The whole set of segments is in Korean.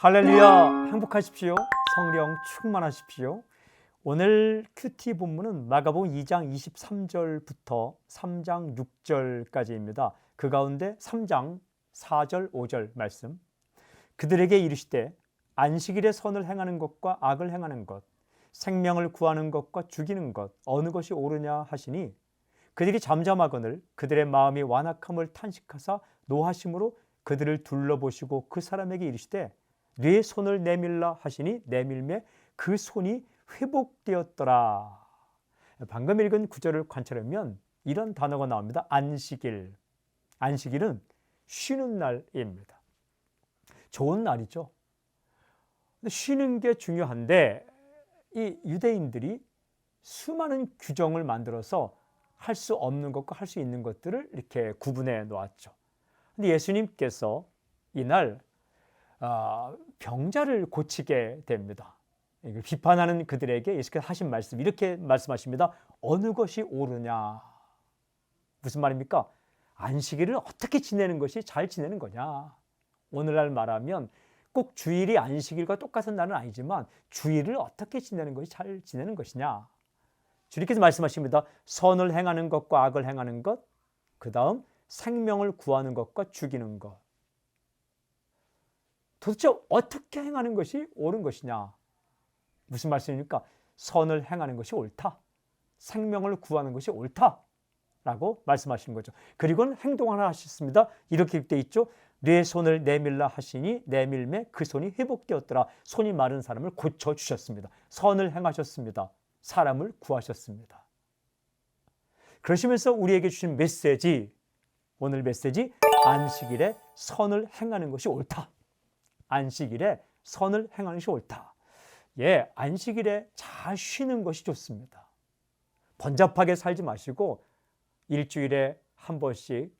할렐루야. 행복하십시오. 성령 충만하십시오. 오늘 큐티 본문은 마가복음 2장 23절부터 3장 6절까지입니다. 그 가운데 3장 4절 5절 말씀. 그들에게 이르시되 안식일에 선을 행하는 것과 악을 행하는 것 생명을 구하는 것과 죽이는 것 어느 것이 옳으냐 하시니 그들이 잠잠하거늘 그들의 마음이 완악함을 탄식하사 노하심으로 그들을 둘러보시고 그 사람에게 이르시되 네 손을 내밀라 하시니 내밀매 그 손이 회복되었더라. 방금 읽은 구절을 관찰하면 이런 단어가 나옵니다. 안식일. 안식일은 쉬는 날입니다. 좋은 날이죠. 쉬는 게 중요한데 이 유대인들이 수많은 규정을 만들어서 할 수 없는 것과 할 수 있는 것들을 이렇게 구분해 놓았죠. 근데 예수님께서 이날 아, 병자를 고치게 됩니다. 비판하는 그들에게 예수께서 하신 말씀 이렇게 말씀하십니다. 어느 것이 옳으냐? 무슨 말입니까? 안식일을 어떻게 지내는 것이 잘 지내는 거냐? 오늘날 말하면 꼭 주일이 안식일과 똑같은 날은 아니지만 주일을 어떻게 지내는 것이 잘 지내는 것이냐? 주님께서 말씀하십니다. 선을 행하는 것과 악을 행하는 것, 그 다음 생명을 구하는 것과 죽이는 것. 도대체 어떻게 행하는 것이 옳은 것이냐? 무슨 말씀입니까? 선을 행하는 것이 옳다. 생명을 구하는 것이 옳다. 라고 말씀하시는 거죠. 그리고는 행동 하나 하셨습니다. 이렇게 돼 있죠. 내 손을 내밀라 하시니 내밀매 그 손이 회복되었더라. 손이 마른 사람을 고쳐 주셨습니다. 선을 행하셨습니다. 사람을 구하셨습니다. 그러시면서 우리에게 주신 메시지 오늘 메시지 안식일에 선을 행하는 것이 옳다. 안식일에 선을 행하는 것이 옳다. 예, 안식일에 잘 쉬는 것이 좋습니다. 번잡하게 살지 마시고 일주일에 한 번씩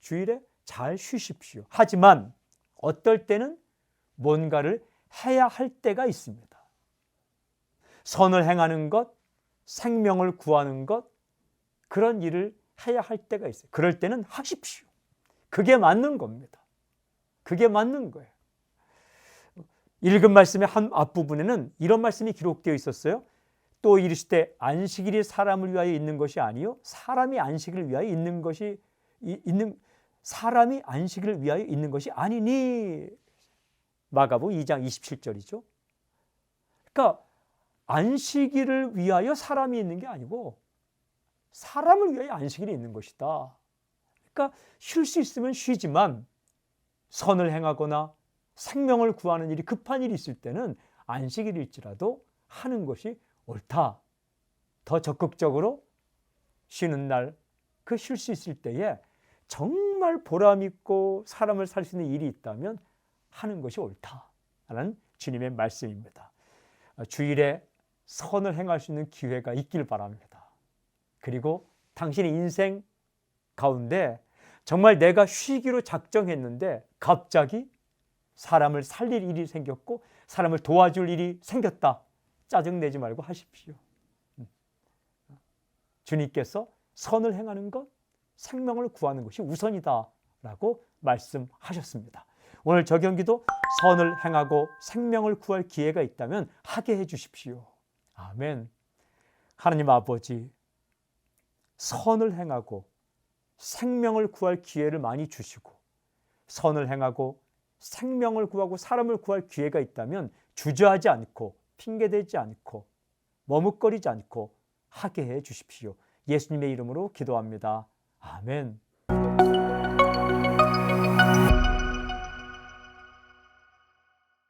주일에 잘 쉬십시오. 하지만 어떨 때는 뭔가를 해야 할 때가 있습니다. 선을 행하는 것, 생명을 구하는 것, 그런 일을 해야 할 때가 있어요. 그럴 때는 하십시오. 그게 맞는 겁니다. 그게 맞는 거예요. 읽은 말씀의 한 앞부분에는 이런 말씀이 기록되어 있었어요. 또 이르시되 안식일이 사람을 위하여 있는 것이 아니요 사람이 안식일을 위하여 있는 것이 있는 사람이 안식일을 위하여 있는 것이 아니니 마가복 2장 27절이죠. 그러니까 안식일을 위하여 사람이 있는 게 아니고 사람을 위하여 안식일이 있는 것이다. 그러니까 쉴 수 있으면 쉬지만 선을 행하거나 생명을 구하는 일이 급한 일이 있을 때는 안식일일지라도 하는 것이 옳다. 더 적극적으로 쉬는 날, 그 쉴 수 있을 때에 정말 보람 있고 사람을 살 수 있는 일이 있다면 하는 것이 옳다라는 주님의 말씀입니다. 주일에 선을 행할 수 있는 기회가 있길 바랍니다. 그리고 당신의 인생 가운데 정말 내가 쉬기로 작정했는데 갑자기 사람을 살릴 일이 생겼고 사람을 도와줄 일이 생겼다. 짜증내지 말고 하십시오. 음. 주님께서 선을 행하는 것, 생명을 구하는 것이 우선이다라고 말씀하셨습니다. 오늘 저경기도 선을 행하고 생명을 구할 기회가 있다면 하게 해 주십시오. 아멘. 하나님 아버지, 선을 행하고 생명을 구할 기회를 많이 주시고 선을 행하고 생명을 구하고 사람을 구할 기회가 있다면 주저하지 않고 핑계대지 않고 머뭇거리지 않고 하게 해 주십시오. 예수님의 이름으로 기도합니다. 아멘.